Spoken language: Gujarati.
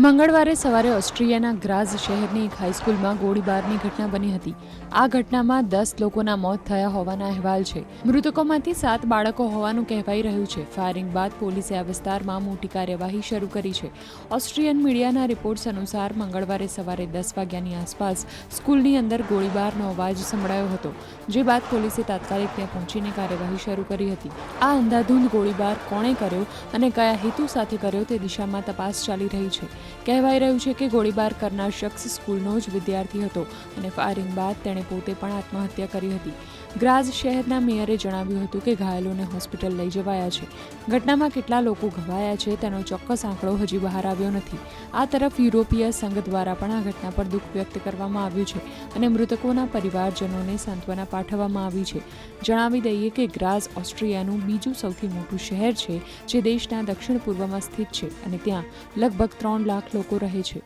મંગળવારે સવારે ઓસ્ટ્રિયાના ગ્રાઝ શહેરની એક હાઈસ્કૂલમાં ગોળીબારની ઘટના બની હતી. આ ઘટનામાં દસ લોકોના મોત થયા હોવાના અહેવાલ છે. મૃતકોમાંથી સાત બાળકો હોવાનું કહેવાઈ રહ્યું છે. ફાયરિંગ બાદ પોલીસે આ વિસ્તારમાં મોટી કાર્યવાહી શરૂ કરી છે. ઓસ્ટ્રિયન મીડિયાના રિપોર્ટ્સ અનુસાર મંગળવારે સવારે દસ વાગ્યાની આસપાસ સ્કૂલની અંદર ગોળીબારનો અવાજ સંભળાયો હતો, જે બાદ પોલીસે તાત્કાલિક ત્યાં પહોંચીને કાર્યવાહી શરૂ કરી હતી. આ અંધાધૂંધ ગોળીબાર કોણે કર્યો અને કયા હેતુ સાથે કર્યો તે દિશામાં તપાસ ચાલી રહી છે. કહેવાઈ રહ્યું છે કે ગોળીબાર કરનાર શખ્સ સ્કૂલનો જ વિદ્યાર્થી હતો અને ફાયરિંગ બાદ તેણે પોતે પણ આત્મહત્યા કરી હતી. ગ્રાઝ શહેરના મેયરે જણાવ્યું હતું કે ઘાયલોને હોસ્પિટલ લઈ જવાયા છે. ઘટનામાં કેટલા લોકો ઘવાયા છે તેનો ચોક્કસ આંકડો હજી બહાર આવ્યો નથી. આ તરફ યુરોપીય સંઘ દ્વારા પણ આ ઘટના પર દુઃખ વ્યક્ત કરવામાં આવ્યું છે અને મૃતકોના પરિવારજનોને સાંત્વના પાઠવવામાં આવી છે. જણાવી દઈએ કે ગ્રાઝ ઓસ્ટ્રિયાનું બીજું સૌથી મોટું શહેર છે જે દેશના દક્ષિણ પૂર્વમાં સ્થિત છે અને ત્યાં લગભગ ત્રણ લાખ લોકો રહે છે.